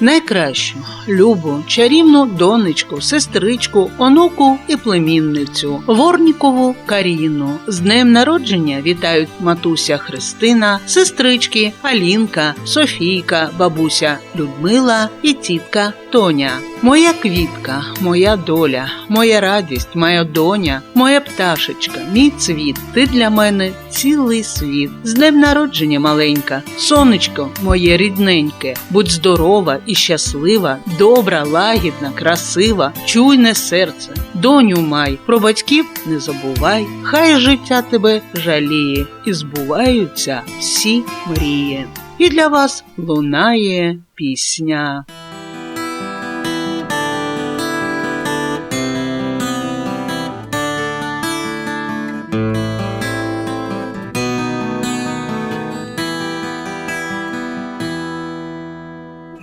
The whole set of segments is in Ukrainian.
найкращу, любу, чарівну донечку, сестричку, онуку і племінницю, Ворнікову Каріну. З днем народження вітають матуся Христина, сестрички Алінка, Софійка, бабуся Людмила і тітка Тоня. Моя квітка, моя доля, моя радість, моя доня, моя пташечка, мій цвіт. Ти для мене цілий світ. З днем народження, маленька, сонечко моє рідненьке, будь здорова і щаслива, добра, лагідна, красива, чуйне серце, доню май, про батьків не забувай, хай життя тебе жаліє, і збуваються всі мрії. І для вас лунає пісня.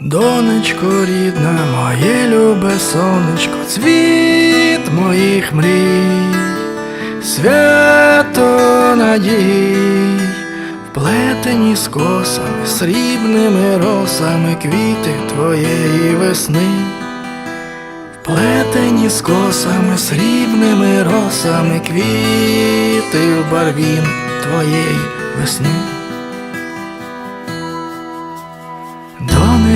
Донечко рідна, моє любе сонечко, цвіт моїх мрій, свято надій, вплетені з косами, срібними росами квіти твоєї весни, вплетені з косами, срібними росами квіти в барвін твоєї весни.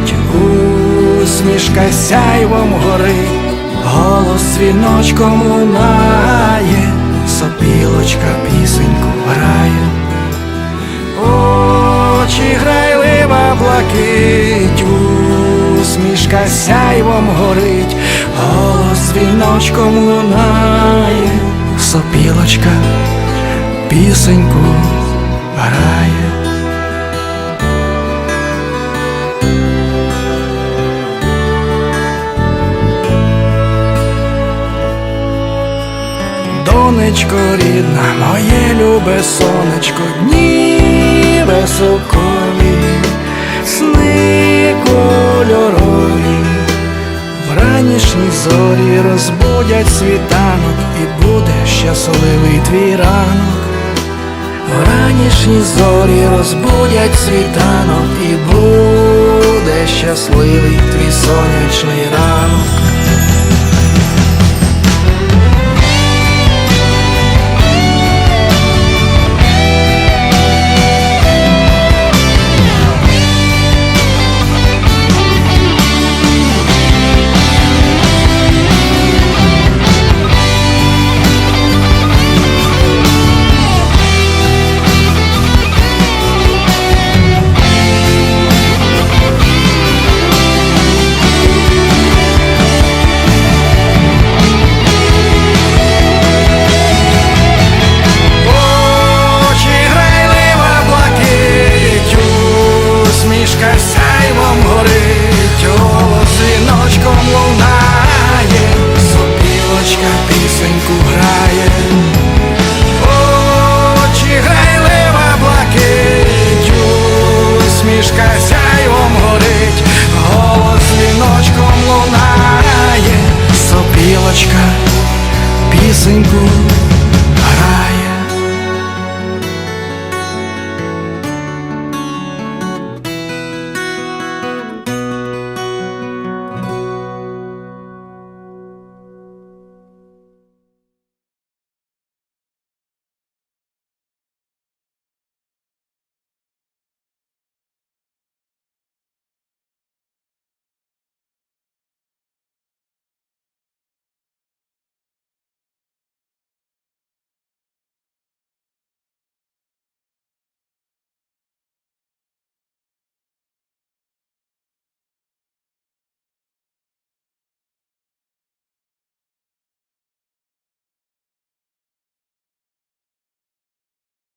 Блакить, усмішка сяйвом горить, голос віночком лунає, сопілочка пісеньку грає. Очі грайлива блакить, усмішка сяйвом горить, голос віночком лунає, сопілочка пісеньку Донечко рідна, моє любе сонечко, дні високові, сни кольорові, вранішні зорі розбудять світанок і буде щасливий твій ранок. Вранішні зорі розбудять світанок і буде щасливий твій сонячний ранок.